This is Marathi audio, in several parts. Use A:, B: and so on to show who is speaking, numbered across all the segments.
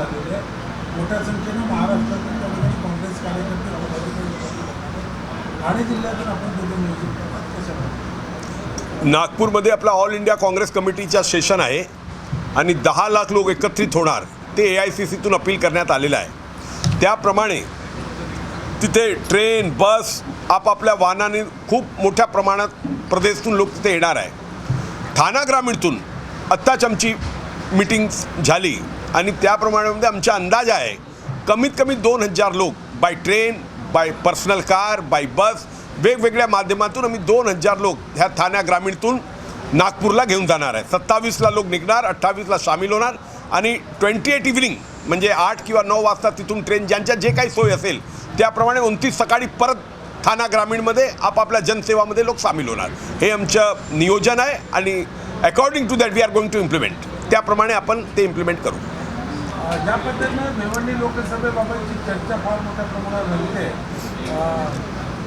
A: झालेले आहे. मोठ्या संख्येनं महाराष्ट्रातून त्या ठिकाणी काँग्रेस कार्यकर्ते ठाणे जिल्ह्यातून आपण तिथे नियोजित करतात कशा
B: नागपूरमध्ये आपला all India Congress committee session आहे. आणि दहा लाख लोक एकत्रित होणार ते ए आय सी सीतून अपील करण्यात आलेलं आहे. त्याप्रमाणे तिथे ट्रेन बस आपापल्या वाहनाने खूप मोठ्या प्रमाणात प्रदेशातून लोक तिथे येणार आहे. ठाणा ग्रामीणतून आत्ताच आमची मिटिंग झाली. आणि त्याप्रमाणे आमचा अंदाज आहे कमीत कमी दोन हजार लोक by train by personal car by bus वेगवेगळ्या माध्यमातून आम्ही दोन हजार लोक ह्या ठाण्या ग्रामीणतून नागपूरला घेऊन जाणार आहे. सत्तावीसला लोक निघणार अठ्ठावीसला सामील होणार आणि ट्वेंटी एट इव्हिनिंग म्हणजे आठ किंवा नऊ वाजता तिथून ट्रेन ज्यांच्या जे काही सोय असेल त्याप्रमाणे उनतीस सकाळी परत ठाणा ग्रामीणमध्ये आपापल्या जनसेवामध्ये लोक सामील होणार. हे आमचं नियोजन आहे आणि according to that we are going to implement त्याप्रमाणे आपण ते इम्प्लिमेंट करू.
A: ज्या पद्धतीनं भिवंडी लोकसभेबाबतची चर्चा फार मोठ्या प्रमाणात रंगते आहे.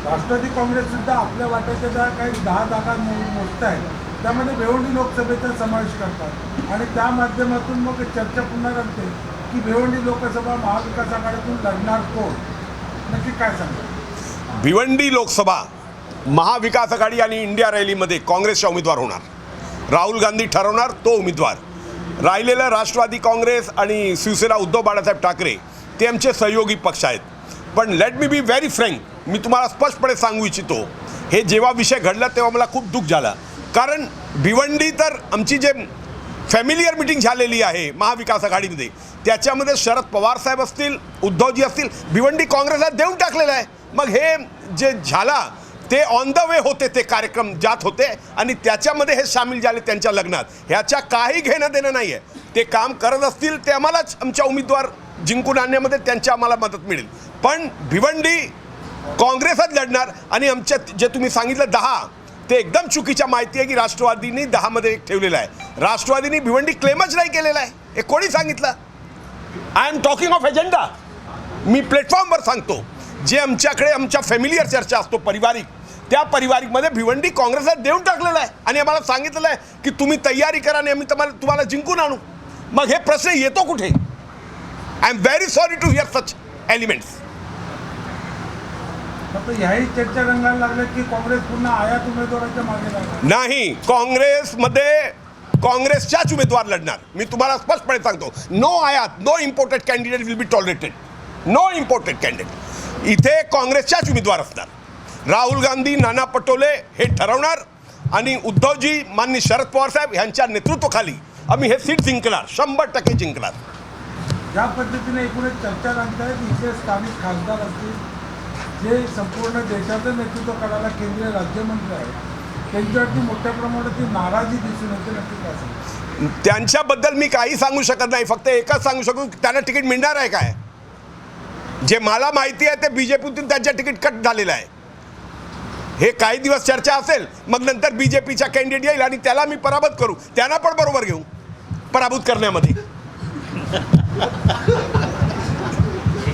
A: राष्ट्रवादी काँग्रेससुद्धा आपल्या वाट्याच्या ज्या काही दहा जागा मोजत आहेत. त्यामध्ये भिवंडी लोकसभेचा समावेश करतात. आणि त्या माध्यमातून मग चर्चा पुन्हा रंगते की भिवंडी लोकसभा महाविकास आघाडीतून लढणार कोण? नक्की काय सांगतात
B: भिवंडी लोकसभा महाविकास आघाडी आणि इंडिया रॅलीमध्ये काँग्रेसचा उमेदवार होणार. राहुल गांधी ठरवणार तो उमेदवार. राहिलेलं राष्ट्रवादी काँग्रेस आणि शिवसेना उद्धव बाळासाहेब ठाकरे ते आमचे सहयोगी पक्ष आहेत. पण let me be very frank मी तुम्हाला स्पष्टपणे सांगू इच्छितो हे जेव्हा विषय घडला तेव्हा मला खूप दुःख झालं. कारण भिवंडी तर आमची जे फॅमिलियर मिटिंग झालेली आहे महाविकास आघाडीमध्ये त्याच्यामध्ये शरद पवार साहेब असतील उद्धवजी असतील भिवंडी काँग्रेसला देऊन टाकलेलं आहे. मग हे जे झाला ते ऑन द वे होते ते कार्यक्रम जात होते आणि त्याच्यामध्ये हे सामील झाले त्यांच्या लग्नात. ह्याच्या काही घेणं देणं नाही आहे ते काम करत असतील ते आम्हालाच आमच्या उमेदवार जिंकून आणण्यामध्ये त्यांच्या आम्हाला मदत मिळेल. पण भिवंडी काँग्रेसच लढणार आणि आमच्या जे तुम्ही सांगितलं दहा ते एकदम चुकीच्या माहिती आहे की राष्ट्रवादीने दहामध्ये एक ठेवलेलं आहे. राष्ट्रवादीने भिवंडी क्लेमच नाही केलेला आहे. हे कोणी सांगितलं? I am talking of agenda मी प्लॅटफॉर्मवर सांगतो. जे आमच्याकडे आमच्या फॅमिलीयर चर्चा असतो पारिवारिक त्या पारिवारिकमध्ये भिवंडी काँग्रेसला देऊन टाकलेलं आहे. आणि आम्हाला सांगितलेलं आहे की तुम्ही तयारी करा आणि आम्ही तुम्हाला तुम्हाला जिंकून आणू. मग हे प्रश्न येतो कुठे? I am very sorry to hear such elements
A: ह्याही चर्चा रंगायला लागल्या की काँग्रेस पुन्हा आयात उमेदवाराच्या मागे लागणार.
B: नाही काँग्रेसमध्ये काँग्रेसच्याच उमेदवार लढणार. मी तुम्हाला स्पष्टपणे सांगतो नो आयात no imported candidate will be tolerated no imported candidate इथे काँग्रेसच्याच उमेदवार असणार. राहुल गांधी नाना पटोले हे ठरवणार आणि उद्धवजी माननीय शरद पवार साहेब यांच्या नेतृत्वाखाली आम्ही हे सीट जिंकणार शंभर टक्के जिंकणार.
A: ज्या पद्धतीने एकूणच चर्चा रंगतायत इथे स्थानिक खासदार असतील जे संपूर्ण देशाचं नेतृत्व करायला केंद्रीय राज्यमंत्री आहेत त्यांच्यावरती मोठ्या प्रमाणात ती नाराजी दिसून येते नक्की काय?
B: त्यांच्याबद्दल मी काही सांगू शकत नाही फक्त एकच सांगू शकतो की त्यांना तिकीट मिळणार आहे काय? जे मला माहिती आहे ते बी जे पीतून त्यांच्या तिकीट कट झालेलं आहे. हे काही दिवस चर्चा असेल मग नंतर बी जे पीचा कॅन्डिडेट येईल आणि त्याला मी पराभूत करू. त्यांना पण बरोबर घेऊ. पराभूत करण्यामध्ये.